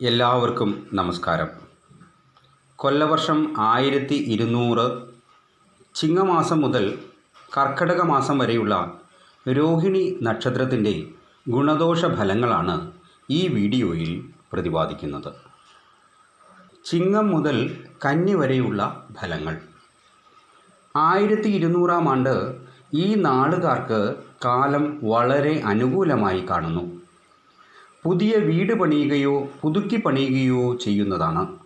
എല്ലാവർക്കും നമസ്കാരം. കൊല്ലവർഷം ആയിരത്തി ഇരുന്നൂറ് ചിങ്ങമാസം മുതൽ കർക്കടക മാസം വരെയുള്ള രോഹിണി നക്ഷത്രത്തിന്റെ ഗുണദോഷ ഫലങ്ങളാണ് ഈ വീഡിയോയിൽ പ്രതിപാദിക്കുന്നത്. ചിങ്ങം മുതൽ കന്നി വരെയുള്ള ഫലങ്ങൾ. ആയിരത്തി ഇരുന്നൂറാം ആണ്ട് ഈ നാളുകാർക്ക് കാലം വളരെ അനുകൂലമായി കാണുന്നു. പുതിയ വീട് പണിയുകയോ പുതുക്കി പണിയുകയോ ചെയ്യുന്നതാണ്.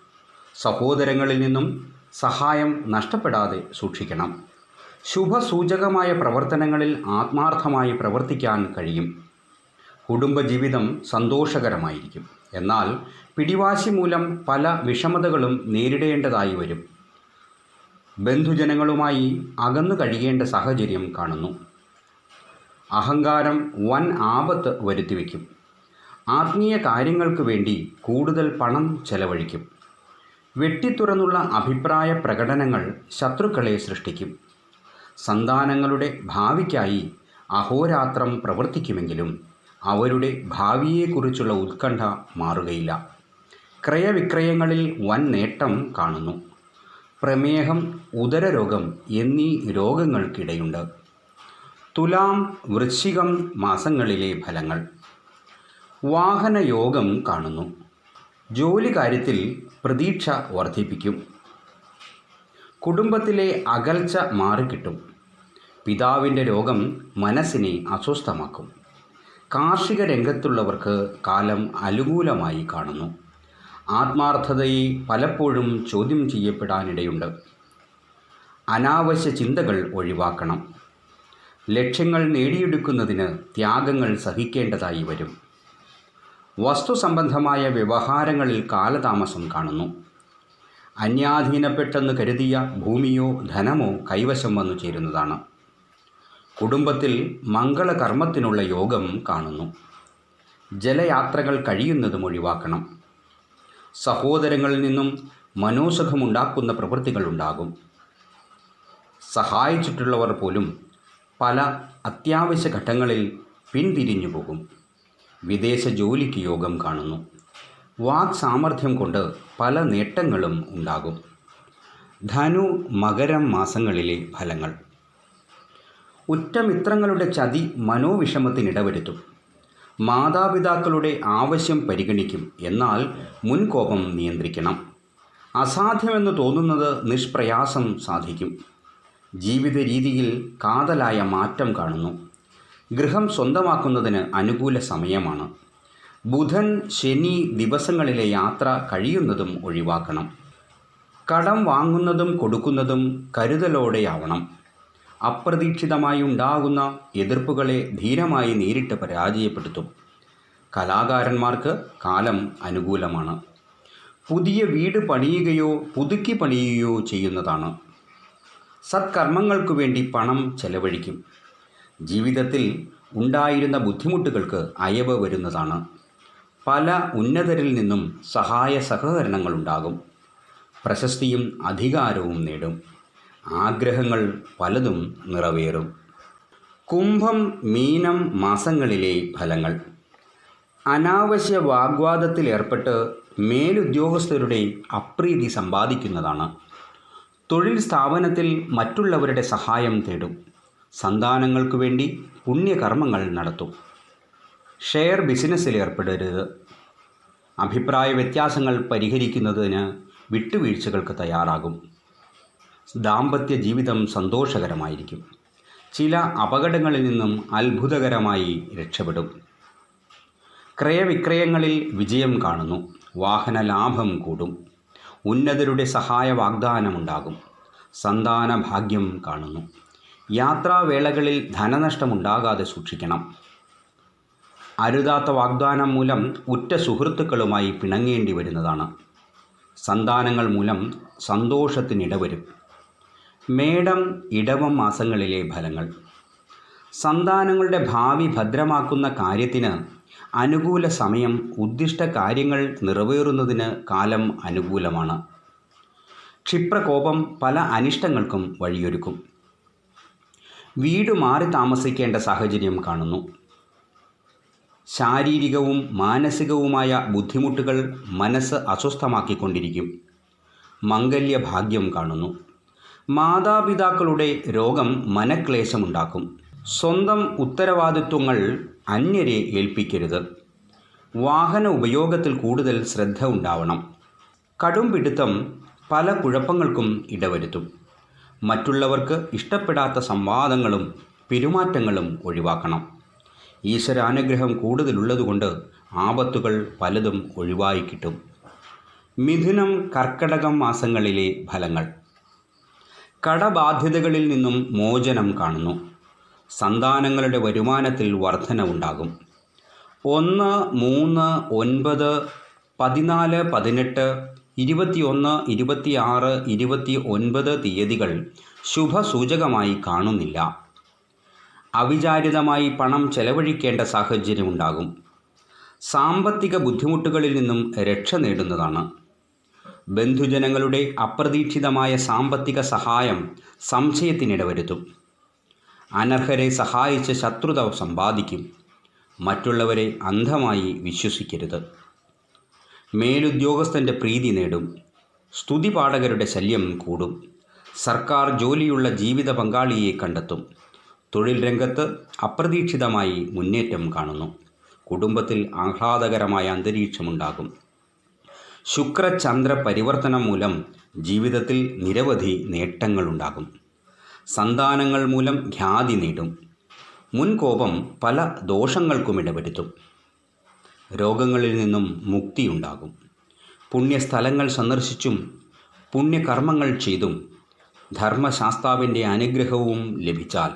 സഹോദരങ്ങളിൽ നിന്നും സഹായം നഷ്ടപ്പെടാതെ സൂക്ഷിക്കണം. ശുഭസൂചകമായ പ്രവർത്തനങ്ങളിൽ ആത്മാർത്ഥമായി പ്രവർത്തിക്കാൻ കഴിയും. കുടുംബജീവിതം സന്തോഷകരമായിരിക്കും. എന്നാൽ പിടിവാശി മൂലം പല വിഷമതകളും നേരിടേണ്ടതായി വരും. ബന്ധുജനങ്ങളുമായി അകന്നു കഴിയേണ്ട സാഹചര്യം കാണുന്നു. അഹങ്കാരം വൻ ആപത്ത് വരുത്തിവെക്കും. ആത്മീയ കാര്യങ്ങൾക്ക് വേണ്ടി കൂടുതൽ പണം ചെലവഴിക്കും. വെട്ടിത്തുറന്നുള്ള അഭിപ്രായ പ്രകടനങ്ങൾ ശത്രുക്കളെ സൃഷ്ടിക്കും. സന്താനങ്ങളുടെ ഭാവിക്കായി അഹോരാത്രം പ്രവർത്തിക്കുമെങ്കിലും അവരുടെ ഭാവിയെക്കുറിച്ചുള്ള ഉത്കണ്ഠ മാറുകയില്ല. ക്രയവിക്രയങ്ങളിൽ വൻ നേട്ടം കാണുന്നു. പ്രമേഹം ഉദരരോഗം എന്നീ രോഗങ്ങൾക്കിടയുണ്ട്. തുലാം വൃശ്ചികം മാസങ്ങളിലെ ഫലങ്ങൾ. വാഹനയോഗം കാണുന്നു. ജോലി കാര്യത്തിൽ പ്രതീക്ഷ വർദ്ധിപ്പിക്കും. കുടുംബത്തിലെ അകൽച്ച മാറിക്കിട്ടും. പിതാവിന്റെ രോഗം മനസ്സിനെ അസ്വസ്ഥമാക്കും. കാർഷിക രംഗത്തുള്ളവർക്ക് കാലം അനുകൂലമായി കാണുന്നു. ആത്മാർത്ഥതയെ പലപ്പോഴും ചോദ്യം ചെയ്യപ്പെടാനിടയുണ്ട്. അനാവശ്യ ചിന്തകൾ ഒഴിവാക്കണം. ലക്ഷ്യങ്ങൾ നേടിയെടുക്കുന്നതിന് ത്യാഗങ്ങൾ സഹിക്കേണ്ടതായി വരും. വസ്തുസംബന്ധമായ വ്യവഹാരങ്ങളിൽ കാലതാമസം കാണുന്നു. അന്യാധീനപ്പെട്ടെന്ന് കരുതിയ ഭൂമിയോ ധനമോ കൈവശം വന്നു ചേരുന്നതാണ്. കുടുംബത്തിൽ മംഗളകർമ്മത്തിനുള്ള യോഗം കാണുന്നു. ജലയാത്രകൾ കഴിയുന്നതും ഒഴിവാക്കണം. സഹോദരങ്ങളിൽ നിന്നും മനോസുഖമുണ്ടാക്കുന്ന പ്രവൃത്തികളുണ്ടാകും സഹായിച്ചിട്ടുള്ളവർ പോലും പല അത്യാവശ്യ ഘട്ടങ്ങളിൽ പിന്തിരിഞ്ഞു പോകും. വിദേശ ജോലിക്ക് യോഗം കാണുന്നു. വാക് സാമർഥ്യം കൊണ്ട് പല നേട്ടങ്ങളും ഉണ്ടാകും. ധനു മകരം മാസങ്ങളിലെ ഫലങ്ങൾ. ഉറ്റമിത്രങ്ങളുടെ ചതി മനോവിഷമത്തിനിടവരുത്തും. മാതാപിതാക്കളുടെ ആവശ്യം പരിഗണിക്കും. എന്നാൽ മുൻകോപം നിയന്ത്രിക്കണം. അസാധ്യമെന്ന് തോന്നുന്നത് നിഷ്പ്രയാസം സാധിക്കും. ജീവിത രീതിയിൽ കാതലായ മാറ്റം കാണുന്നു. ഗൃഹം സ്വന്തമാക്കുന്നതിന് അനുകൂല സമയമാണ്. ബുധൻ ശനി ദിവസങ്ങളിലെ യാത്ര കഴിയുന്നതും ഒഴിവാക്കണം. കടം വാങ്ങുന്നതും കൊടുക്കുന്നതും കരുതലോടെയാവണം. അപ്രതീക്ഷിതമായി ഉണ്ടാകുന്ന എതിർപ്പുകളെ ധീരമായി നേരിട്ട് പരാജയപ്പെടുത്തും. കലാകാരന്മാർക്ക് കാലം അനുകൂലമാണ്. പുതിയ വീട് പണിയുകയോ പുതുക്കി പണിയുകയോ ചെയ്യുന്നതാണ്. സത്കർമ്മങ്ങൾക്കു വേണ്ടി പണം ചെലവഴിക്കും. ജീവിതത്തിൽ ഉണ്ടായിരുന്ന ബുദ്ധിമുട്ടുകൾക്ക് അയവ് വരുന്നതാണ്. പല ഉന്നതരിൽ നിന്നും സഹായ സഹകരണങ്ങൾ ഉണ്ടാകും. പ്രശസ്തിയും അധികാരവും നേടും. ആഗ്രഹങ്ങൾ പലതും നിറവേറും. കുംഭം മീനം മാസങ്ങളിലെ ഫലങ്ങൾ. അനാവശ്യ വാഗ്വാദത്തിലേർപ്പെട്ട് മേലുദ്യോഗസ്ഥരുടെ അപ്രീതി സമ്പാദിക്കുന്നതാണ്. തൊഴിൽ സ്ഥാപനത്തിൽ മറ്റുള്ളവരുടെ സഹായം തേടും. സന്താനങ്ങൾക്കു വേണ്ടി പുണ്യകർമ്മങ്ങൾ നടത്തും. ഷെയർ ബിസിനസ്സിൽ ഏർപ്പെടരുത്. അഭിപ്രായ വ്യത്യാസങ്ങൾ പരിഹരിക്കുന്നതിന് വിട്ടുവീഴ്ചകൾക്ക് തയ്യാറാകും. ദാമ്പത്യ ജീവിതം സന്തോഷകരമായിരിക്കും. ചില അപകടങ്ങളിൽ നിന്നും അത്ഭുതകരമായി രക്ഷപ്പെടും. ക്രയവിക്രയങ്ങളിൽ വിജയം കാണുന്നു. വാഹന ലാഭം കൂടും. ഉന്നതരുടെ സഹായ വാഗ്ദാനമുണ്ടാകും. സന്താന ഭാഗ്യം കാണുന്നു. യാത്രാവേളകളിൽ ധനനഷ്ടമുണ്ടാകാതെ സൂക്ഷിക്കണം. അരുതാത്ത വാഗ്ദാനം മൂലം ഉറ്റ സുഹൃത്തുക്കളുമായി പിണങ്ങേണ്ടി വരുന്നതാണ്. സന്താനങ്ങൾ മൂലം സന്തോഷത്തിനിടവരും. മേടം ഇടവം മാസങ്ങളിലെ ഫലങ്ങൾ. സന്താനങ്ങളുടെ ഭാവി ഭദ്രമാക്കുന്ന കാര്യത്തിന് അനുകൂല സമയം ഉദ്ദിഷ്ട കാര്യങ്ങൾ നിറവേറുന്നതിന് കാലം അനുകൂലമാണ്. ക്ഷിപ്രകോപം പല അനിഷ്ടങ്ങൾക്കും വഴിയൊരുക്കും. വീട് മാറി താമസിക്കേണ്ട സാഹചര്യം കാണുന്നു. ശാരീരികവും മാനസികവുമായ ബുദ്ധിമുട്ടുകൾ മനസ്സ് അസ്വസ്ഥമാക്കിക്കൊണ്ടിരിക്കും. മംഗല്യ ഭാഗ്യം കാണുന്നു. മാതാപിതാക്കളുടെ രോഗം മനക്ലേശമുണ്ടാക്കും. സ്വന്തം ഉത്തരവാദിത്വങ്ങൾ അന്യരെ ഏൽപ്പിക്കരുത്. വാഹന ഉപയോഗത്തിൽ കൂടുതൽ ശ്രദ്ധ ഉണ്ടാവണം. കടും പിടുത്തം പല കുഴപ്പങ്ങൾക്കും ഇടവരുത്തും. മറ്റുള്ളവർക്ക് ഇഷ്ടപ്പെടാത്ത സംവാദങ്ങളും പെരുമാറ്റങ്ങളും ഒഴിവാക്കണം. ഈശ്വരാനുഗ്രഹം കൂടുതലുള്ളതുകൊണ്ട് ആപത്തുകൾ പലതും ഒഴിവായി കിട്ടും. മിഥുനം കർക്കടകം മാസങ്ങളിലെ ഫലങ്ങൾ. കടബാധ്യതകളിൽ നിന്നും മോചനം കാണുന്നു. സന്താനങ്ങളുടെ വരുമാനത്തിൽ വർധനവുണ്ടാകും. ഒന്ന് മൂന്ന് ഒൻപത് പതിനാല് പതിനെട്ട് ഇരുപത്തിയൊന്ന് ഇരുപത്തിയാറ് ഇരുപത്തി ഒൻപത് തീയതികൾ ശുഭസൂചകമായി കാണുന്നില്ല. അവിചാരിതമായി പണം ചെലവഴിക്കേണ്ട സാഹചര്യമുണ്ടാകും സാമ്പത്തിക ബുദ്ധിമുട്ടുകളിൽ നിന്നും രക്ഷ നേടുന്നതാണ്. ബന്ധുജനങ്ങളുടെ അപ്രതീക്ഷിതമായ സാമ്പത്തിക സഹായം സംശയത്തിനിടവരുത്തും അനർഹരെ സഹായിച്ച് ശത്രുത സമ്പാദിക്കും. മറ്റുള്ളവരെ അന്ധമായി വിശ്വസിക്കരുത്. മേലുദ്യോഗസ്ഥന്റെ പ്രീതി നേടും. സ്തുതി പാഠകരുടെ ശല്യം കൂടും. സർക്കാർ ജോലിയുള്ള ജീവിത പങ്കാളിയെ കണ്ടെത്തും. തൊഴിൽ രംഗത്ത് അപ്രതീക്ഷിതമായി മുന്നേറ്റം കാണുന്നു. കുടുംബത്തിൽ ആഹ്ലാദകരമായ അന്തരീക്ഷമുണ്ടാകും. ശുക്രചന്ദ്ര പരിവർത്തനം മൂലം ജീവിതത്തിൽ നിരവധി നേട്ടങ്ങളുണ്ടാകും. സന്താനങ്ങൾ മൂലം ഖ്യാതി നേടും. മുൻകോപം പല ദോഷങ്ങൾക്കും ഇടവരുത്തും. രോഗങ്ങളിൽ നിന്നും മുക്തിയുണ്ടാകും. പുണ്യസ്ഥലങ്ങൾ സന്ദർശിച്ചും പുണ്യകർമ്മങ്ങൾ ചെയ്തും ധർമ്മശാസ്താവിന്റെ അനുഗ്രഹവും ലഭിച്ചാൽ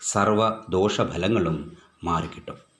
സർവ ദോഷഫലങ്ങളും മാറിക്കിട്ടും.